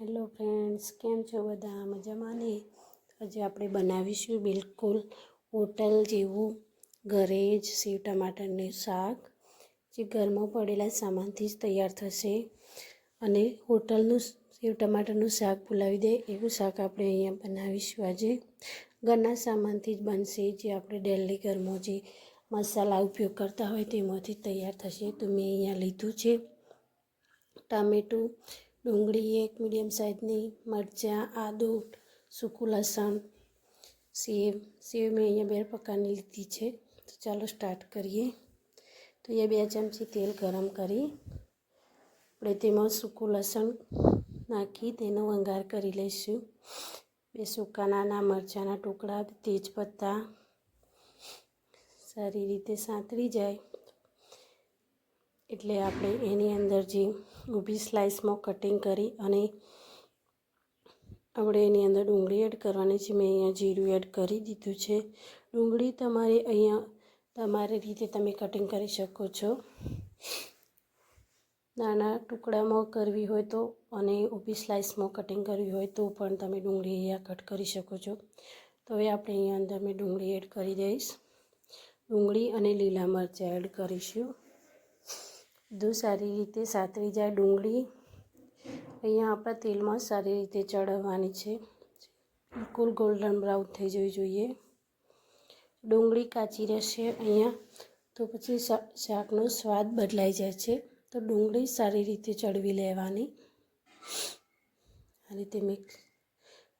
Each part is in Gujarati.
હેલો ફ્રેન્ડ્સ, કેમ છો બધા? મજામાં ને? આજે આપણે બનાવીશું બિલકુલ હોટલ જેવું ઘરે જ સેવ ટમાટરનું શાક, જે ઘરમાં પડેલા સામાનથી જ તૈયાર થશે. અને હોટલનું સેવ ટમાટરનું શાક ભૂલાવી દે એવું શાક આપણે અહીંયા બનાવીશું આજે. ઘરના સામાનથી જ બનશે, જે આપણે ડેલી ઘરમાં જે મસાલા ઉપયોગ કરતા હોય તેમાંથી તૈયાર થશે. તો મેં અહીંયા લીધું છે ટામેટું ડુંગળી, એક મીડિયમ સાઇઝની મરચાં, આદુ, સૂકું લસણ, સેવ. સેવ મેં અહીંયા બે પ્રકારની લીધી છે. તો ચાલો સ્ટાર્ટ કરીએ. તો અહીંયા બે ચમચી તેલ ગરમ કરી આપણે તેમાં સૂકું લસણ નાખી તેનો વંગાર કરી લઈશું. બે સૂકા નાના મરચાંના ટુકડા, તેજપત્તા સારી રીતે સાંતળી જાય. એટલે આપણે એની અંદર જે ઊભી સ્લાઇસમાં કટિંગ કરી અને આપણે એની અંદર ડુંગળી એડ કરવાની છે. મેં અહીંયા જીરું એડ કરી દીધું છે. ડુંગળી તમારે અહીંયા, તમારી રીતે તમે કટિંગ કરી શકો છો. નાના ટુકડામાં કરવી હોય તો અને ઊભી સ્લાઇસમાં કટિંગ કરવી હોય તો પણ તમે ડુંગળી અહીંયા કટ કરી શકો છો. તો હવે આપણે અહીંયા અંદર મેં ડુંગળી એડ કરી દઈશ. ડુંગળી અને લીલા મરચાં એડ કરીશું. બધું સારી રીતે સાતરી જાય, ડુંગળી અહીંયા આપણે તેલમાં સારી રીતે ચડવવાની છે. બિલકુલ ગોલ્ડન બ્રાઉન થઈ જવી જોઈએ. ડુંગળી કાચી રહેશે અહીંયા, તો પછી શાકનો સ્વાદ બદલાઈ જાય છે. તો ડુંગળી સારી રીતે ચડવી લેવાની. આ રીતે મિક્સ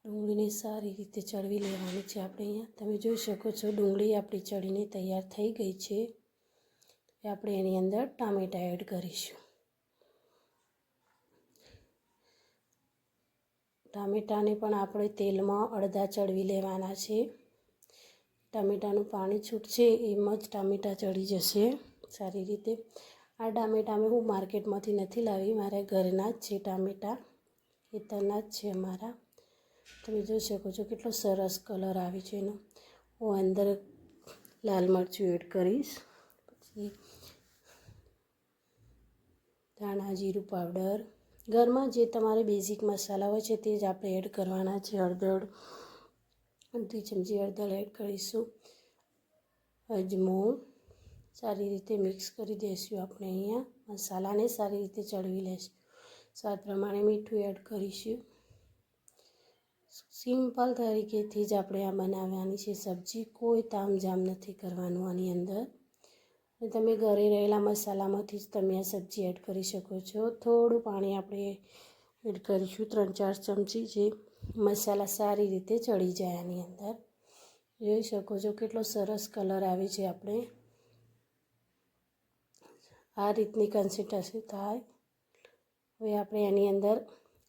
ડુંગળીને સારી રીતે ચડવી લેવાની છે આપણે અહીંયા. તમે જોઈ શકો છો ડુંગળી આપણી ચડીને તૈયાર થઈ ગઈ છે. આપણે એની અંદર ટામેટાં એડ કરીશું. ટામેટાને પણ આપણે તેલમાં અડધા ચડવી લેવાના છે. ટામેટાનું પાણી છૂટશે એમાં જ ટામેટાં ચડી જશે. સારી રીતે. આ ટામેટાં હું માર્કેટમાંથી નથી લાવી, મારા ઘરના જ છે ટામેટાં. ખેતરના જ છે અમારા. તમે જોઈ શકો છો કેટલો સરસ કલર આવે છે એનો. હું અંદર લાલ મરચું એડ કરીશ. પછી ધાણા, જીરું, પાવડર. ઘરમાં જે તમારે બેઝિક મસાલા હોય છે તે જ આપણે એડ કરવાના છે. હળદર, અડધી ચમચી હળદર એડ કરીશું. અજમો સારી રીતે મિક્સ કરી દઈશું આપણે અહીંયા. મસાલાને સારી રીતે ચડવી લઈશું સ્વાદ પ્રમાણે મીઠું એડ કરીશું. સિમ્પલ તરીકેથી જ આપણે આ બનાવવાની છે. સબ્જી કોઈ તામઝામ નથી કરવાનું આની અંદર. તમે ઘરે રહેલા મસાલામાંથી જ તમે આ સબ્જી એડ કરી શકો છો. થોડું પાણી આપણે એડ કરીશું, ત્રણ ચાર ચમચી જે મસાલા સારી રીતે ચડી જાય આની અંદર. જોઈ શકો છો કેટલો સરસ કલર આવે છે આપણે. આ રીતની કન્સિસ્ટન્સી થાય. હવે આપણે એની અંદર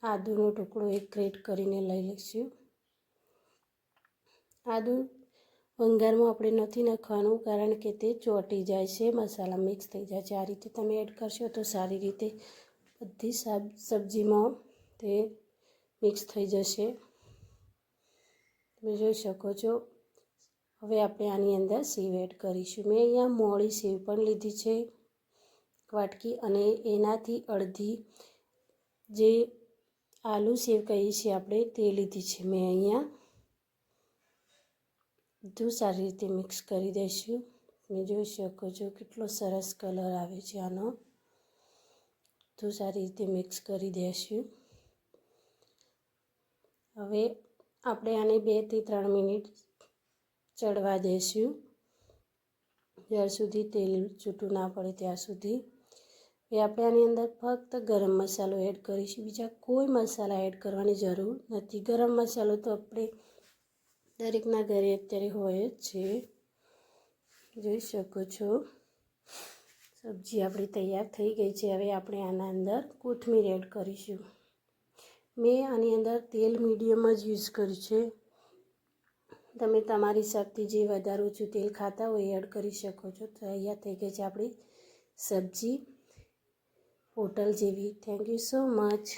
આદુનો ટુકડો એક ગ્રેટ કરીને લઈ લઈશું. આદુ વંગારમાં આપણે નથી નાખવાનું કારણ કે તે ચોંટી જાય છે, મસાલા મિક્સ થઈ જાય છે. આ રીતે તમે એડ કરશો તો સારી રીતે બધી સબ્જીમાં તે મિક્સ થઈ જશે. તમે જોઈ શકો છો. હવે આપણે આની અંદર સેવ એડ કરીશું. મેં અહીંયા મોળી સેવ પણ લીધી છે, વાટકી અને એનાથી અડધી જે આલુ સેવ કહીએ છીએ આપણે તે લીધી છે મેં અહીંયા. બધું સારી રીતે મિક્સ કરી દઈશું. તમે જોઈ શકો છો કેટલો સરસ કલર આવે છે આનો. બધું સારી રીતે મિક્સ કરી દઈશું. હવે આપણે આને બેથી ત્રણ મિનિટ ચડવા દઈશું. જ્યાર સુધી તેલ છૂટું ના પડે ત્યાં સુધી. હવે આપણે આની અંદર ફક્ત ગરમ મસાલો એડ કરીશું. બીજા કોઈ મસાલા એડ કરવાની જરૂર નથી. ગરમ મસાલો તો આપણે દરેકના ઘરે અત્યારે હોય જ છે. જોઈ શકો છો. સબ્જી આપણી તૈયાર થઈ ગઈ છે. હવે આપણે આના અંદર કોથમીર એડ કરીશું. મેં આની અંદર તેલ મીડિયમ જ યુઝ કર્યું છે. તમે તમારી હિસાબથી જે વધારે ઓછું તેલ ખાતા હોય એડ કરી શકો છો. તૈયાર થઈ ગઈ છે આપણી સબ્જી. હોટલ જેવી. Thank you so much